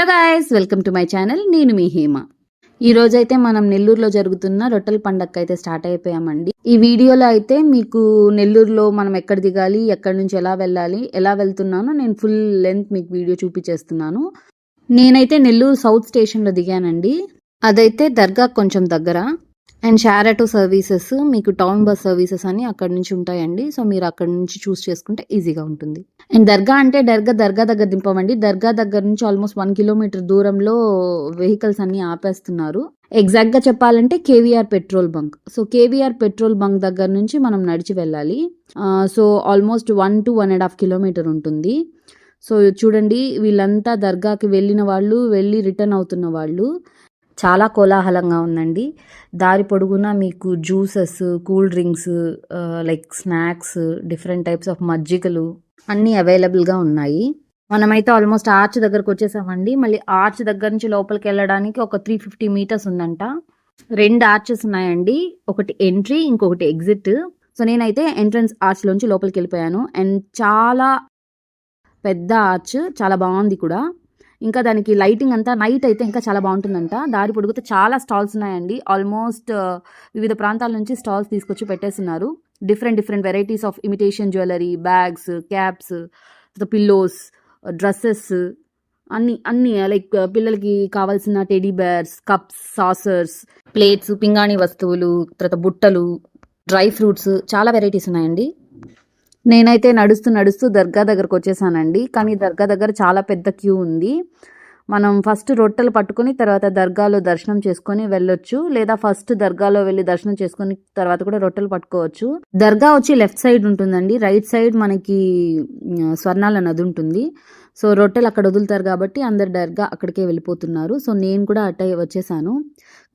Hello guys welcome to my channel నేను మీ హేమ. ఈ రోజైతే మనం నెల్లూరులో జరుగుతున్న రొట్టెల పండగ అయితే స్టార్ట్ అయిపోయామండి. ఈ వీడియోలో అయితే మీకు నెల్లూరులో మనం ఎక్కడ దిగాలి ఎక్కడి నుంచి ఎలా వెళ్ళాలి ఎలా వెళ్తున్నానో నేను ఫుల్ లెంత్ మీకు వీడియో చూపించేస్తున్నాను. నేనైతే నెల్లూరు సౌత్ స్టేషన్లో దిగానండి. అదైతే దర్గా కొంచెం దగ్గర. అండ్ షారాటో ఆటో సర్వీసెస్ మీకు టౌన్ బస్ సర్వీసెస్ అని అక్కడ నుంచి ఉంటాయండి. సో మీరు అక్కడ నుంచి చూస్ చేసుకుంటే ఈజీగా ఉంటుంది. అండ్ దర్గా అంటే దర్గా దర్గా దగ్గర దింపమండి. దర్గా దగ్గర నుంచి ఆల్మోస్ట్ వన్ కిలోమీటర్ దూరంలో వెహికల్స్ అన్ని ఆపేస్తున్నారు. ఎగ్జాక్ట్గా చెప్పాలంటే KVR petrol bunk. So KVR petrol bunk దగ్గర నుంచి మనం నడిచి వెళ్ళాలి. So almost one to one and half kilometre ఉంటుంది. సో చూడండి వీళ్ళంతా దర్గాకి వెళ్ళిన వాళ్ళు వెళ్ళి రిటర్న్ అవుతున్న వాళ్ళు. చాలా కోలాహలంగా ఉందండి. దారి పొడుగునా మీకు juices cool drinks like snacks different types of మజ్జిగలు అన్నీ అవైలబుల్గా ఉన్నాయి. మనమైతే ఆల్మోస్ట్ ఆర్చ్ దగ్గరకు వచ్చేసామండి. మళ్ళీ ఆర్చ్ దగ్గర నుంచి లోపలికి వెళ్ళడానికి ఒక త్రీ ఫిఫ్టీ మీటర్స్ ఉందంట. రెండు ఆర్చెస్ ఉన్నాయండి. ఒకటి ఎంట్రీ ఇంకొకటి ఎగ్జిట్. సో నేనైతే ఎంట్రన్స్ ఆర్చ్లోంచి లోపలికి వెళ్ళిపోయాను. అండ్ చాలా పెద్ద ఆర్చ్ చాలా బాగుంది కూడా. ఇంకా దానికి లైటింగ్ అంతా నైట్ అయితే ఇంకా చాలా బాగుంటుందంట. దారి పొడుగుతే చాలా స్టాల్స్ ఉన్నాయండి. ఆల్మోస్ట్ వివిధ ప్రాంతాల నుంచి స్టాల్స్ తీసుకొచ్చి పెట్టేస్తున్నారు. Different different varieties of imitation jewellery bags caps pillows dresses అన్ని అన్ని లైక్ పిల్లలకి కావాల్సిన teddy bears cups saucers plates పింగాణి వస్తువులు తర్వాత బుట్టలు డ్రై ఫ్రూట్స్ చాలా వెరైటీస్ ఉన్నాయండి. నేనైతే నడుస్తూ నడుస్తూ దర్గా దగ్గరకు వచ్చేసానండి. కానీ దర్గా దగ్గర చాలా పెద్ద క్యూ ఉంది. మనం ఫస్ట్ రొట్టెలు పట్టుకొని తర్వాత దర్గాలో దర్శనం చేసుకొని వెళ్ళొచ్చు. లేదా ఫస్ట్ దర్గాలో వెళ్ళి దర్శనం చేసుకొని తర్వాత కూడా రొట్టెలు పట్టుకోవచ్చు. దర్గా వచ్చి లెఫ్ట్ సైడ్ ఉంటుందండి. రైట్ సైడ్ మనకి స్వర్ణాల నది ఉంటుంది. సో రొట్టెలు అక్కడ వదులుతారు కాబట్టి అందరు దర్గా అక్కడికే వెళ్ళిపోతున్నారు. సో నేను కూడా అట్ట వచ్చేసాను.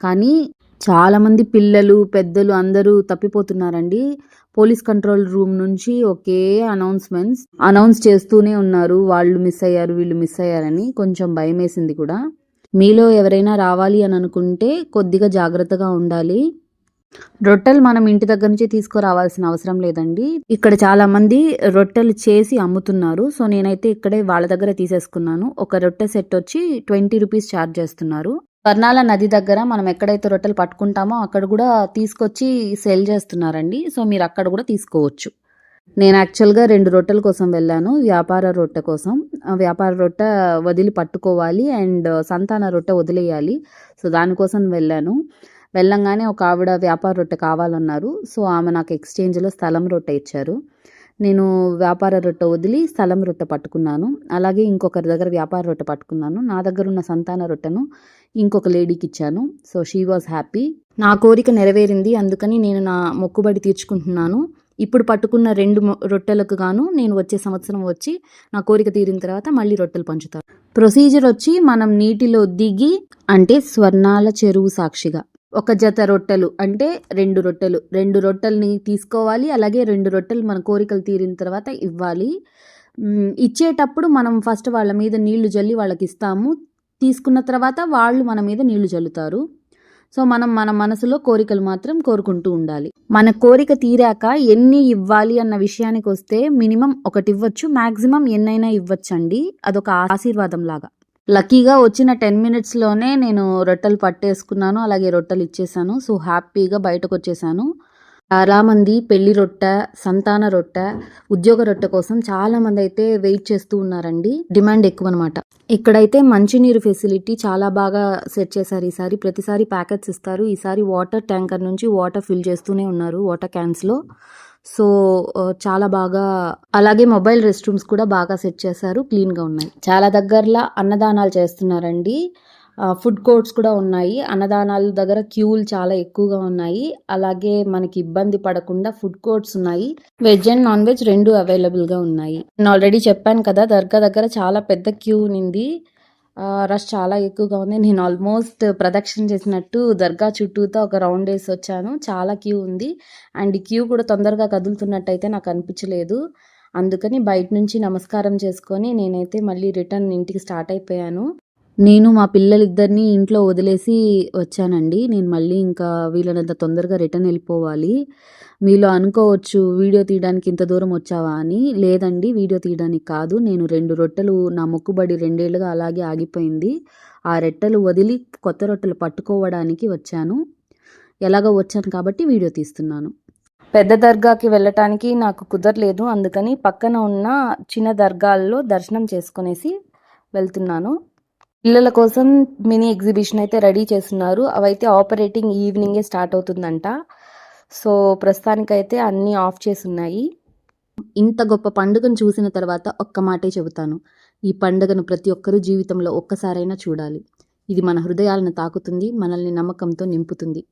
కానీ చాలామంది పిల్లలు పెద్దలు అందరూ తప్పిపోతున్నారండి. పోలీస్ కంట్రోల్ రూమ్ నుంచి ఒకే అనౌన్స్మెంట్స్ అనౌన్స్ చేస్తూనే ఉన్నారు. వాళ్ళు మిస్ అయ్యారు వీళ్ళు మిస్ అయ్యారని కొంచెం భయం వేసింది కూడా. మీలో ఎవరైనా రావాలి అని అనుకుంటే కొద్దిగా జాగ్రత్తగా ఉండాలి. రొట్టెలు మనం ఇంటి దగ్గర నుంచి తీసుకురావాల్సిన అవసరం లేదండి. ఇక్కడ చాలా మంది రొట్టెలు చేసి అమ్ముతున్నారు. సో నేనైతే ఇక్కడే వాళ్ళ దగ్గర తీసేసుకున్నాను. ఒక రొట్టె సెట్ వచ్చి ట్వంటీ రూపీస్ ఛార్జ్ చేస్తున్నారు. వర్ణాల నది దగ్గర మనం ఎక్కడైతే రొట్టెలు పట్టుకుంటామో అక్కడ కూడా తీసుకొచ్చి సేల్ చేస్తున్నారండి. సో మీరు అక్కడ కూడా తీసుకోవచ్చు. నేను యాక్చువల్గా రెండు రొట్టెల కోసం వెళ్ళాను. వ్యాపార రొట్టె కోసం. వ్యాపార రొట్టె వదిలి పట్టుకోవాలి అండ్ సంతాన రొట్టె వదిలేయాలి. సో దానికోసం వెళ్ళాను. వెళ్ళంగానే ఒక ఆవిడ వ్యాపార రొట్టె కావాలన్నారు. సో ఆమె నాకు ఎక్స్చేంజ్లో స్థలం రొట్టె ఇచ్చారు. నేను వ్యాపార రొట్టె వదిలి స్థలం రొట్టె పట్టుకున్నాను. అలాగే ఇంకొకరి దగ్గర వ్యాపార రొట్టె పట్టుకున్నాను. నా దగ్గర ఉన్న సంతాన రొట్టెను ఇంకొక లేడీకి ఇచ్చాను. సో షీ వాజ్ హ్యాపీ నా కోరిక నెరవేరింది. అందుకని నేను నా మొక్కుబడి తీర్చుకుంటున్నాను. ఇప్పుడు పట్టుకున్న రెండు రొట్టెలకు గాను నేను వచ్చే సంవత్సరం వచ్చి నా కోరిక తీరిన తర్వాత మళ్ళీ రొట్టెలు పంచుతాను. ప్రొసీజర్ వచ్చి మనం నీటిలో దిగి అంటే స్వర్ణాల చెరువు సాక్షిగా. ఒక జత రొట్టెలు అంటే రెండు రొట్టెలు. రెండు రొట్టెల్ని తీసుకోవాలి అలాగే రెండు రొట్టెలు మన కోరికలు తీరిన తర్వాత ఇవ్వాలి. ఇచ్చేటప్పుడు మనం ఫస్ట్ వాళ్ళ మీద నీళ్ళు జల్లి వాళ్ళకి ఇస్తాము తీసుకున్న తర్వాత వాళ్ళు మన మీద నీళ్ళు జల్లుతారు. సో మనం మన మనసులో కోరికలు మాత్రం కోరుకుంటూ ఉండాలి. మన కోరిక తీరాక ఎన్ని ఇవ్వాలి అన్న విషయానికి వస్తే మినిమం ఒకటి ఇవ్వచ్చు మ్యాక్సిమం ఎన్నైనా ఇవ్వచ్చండి. అదొక ఆశీర్వాదం లాగా లక్కీగా వచ్చిన టెన్ మినిట్స్లోనే నేను రొట్టెలు పట్టేసుకున్నాను అలాగే రొట్టెలు ఇచ్చేసాను. సో హ్యాపీగా బయటకు వచ్చేసాను చాలామంది పెళ్ళి రొట్టె సంతాన రొట్టె ఉద్యోగ రొట్టె కోసం చాలామంది అయితే వెయిట్ చేస్తూ ఉన్నారండి. డిమాండ్ ఎక్కువ అనమాట ఇక్కడైతే మంచినీరు ఫెసిలిటీ చాలా బాగా సెట్ చేశారు ఈసారి. ప్రతిసారి ప్యాకెట్స్ ఇస్తారు. ఈసారి వాటర్ ట్యాంకర్ నుంచి వాటర్ ఫిల్ చేస్తూనే ఉన్నారు వాటర్ క్యాన్స్లో. సో చాలా బాగా అలాగే మొబైల్ రెస్ట్ రూమ్స్ కూడా బాగా సెట్ చేశారు క్లీన్గా ఉన్నాయి. చాలా దగ్గరలో అన్నదానాలు చేస్తున్నారండి. ఫుడ్ కోర్ట్స్ కూడా ఉన్నాయి. అన్నదానాల దగ్గర క్యూలు చాలా ఎక్కువగా ఉన్నాయి. అలాగే మనకి ఇబ్బంది పడకుండా ఫుడ్ కోర్ట్స్ ఉన్నాయి. వెజ్ అండ్ నాన్ వెజ్ రెండు అవైలబుల్గా ఉన్నాయి. నేను ఆల్రెడీ చెప్పాను కదా దర్గా దగ్గర చాలా పెద్ద క్యూ నింది రష్ చాలా ఎక్కువగా ఉంది. నేను ఆల్మోస్ట్ ప్రదక్షిణ చేసినట్టు దర్గా చుట్టూతో ఒక రౌండ్ వేసి వచ్చాను. చాలా క్యూ ఉంది. అండ్ క్యూ కూడా తొందరగా కదులుతున్నట్టు అయితే నాకు అనిపించలేదు. అందుకని బయట నుంచి నమస్కారం చేసుకొని నేనైతే మళ్ళీ రిటర్న్ ఇంటికి స్టార్ట్ అయిపోయాను. నేను మా పిల్లలిద్దరిని ఇంట్లో వదిలేసి వచ్చానండి. నేను మళ్ళీ ఇంకా వీళ్ళనంత తొందరగా రిటర్న్ వెళ్ళిపోవాలి. మీలో అనుకోవచ్చు వీడియో తీయడానికి ఇంత దూరం వచ్చావా? అని. లేదండి వీడియో తీయడానికి కాదు. నేను రెండు రొట్టెలు నా మొక్కుబడి రెండేళ్ళుగా అలాగే ఆగిపోయింది. ఆ రొట్టెలు వదిలి కొత్త రొట్టెలు పట్టుకోవడానికి వచ్చాను. ఎలాగో వచ్చాను కాబట్టి వీడియో తీస్తున్నాను. పెద్ద దర్గాకి వెళ్ళటానికి నాకు కుదరలేదు. అందుకని పక్కన ఉన్న చిన్న దర్గాల్లో దర్శనం చేసుకునేసి వెళ్తున్నాను. పిల్లల కోసం మినీ ఎగ్జిబిషన్ అయితే రెడీ చేస్తున్నారు. అవైతే ఆపరేటింగ్ ఈవినింగే స్టార్ట్ అవుతుందంట. సో ప్రస్తుతానికైతే అన్నీ ఆఫ్ చేసి ఉన్నాయి ఇంత గొప్ప పండుగను చూసిన తర్వాత ఒక్క మాటే చెబుతాను. ఈ పండుగను ప్రతి ఒక్కరూ జీవితంలో ఒక్కసారైనా చూడాలి. ఇది మన హృదయాలను తాకుతుంది మనల్ని నమ్మకంతో నింపుతుంది.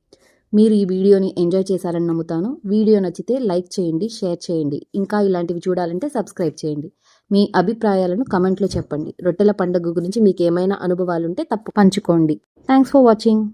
మీరు ఈ వీడియోని ఎంజాయ్ చేశారని నమ్ముతాను. వీడియో నచ్చితే లైక్ చేయండి షేర్ చేయండి. ఇంకా ఇలాంటివి చూడాలంటే సబ్స్క్రైబ్ చేయండి. మీ అభిప్రాయాలను కమెంట్లో చెప్పండి. రొట్టెల పండుగ గురించి మీకు ఏమైనా అనుభవాలు ఉంటే తప్పు పంచుకోండి. Thanks for watching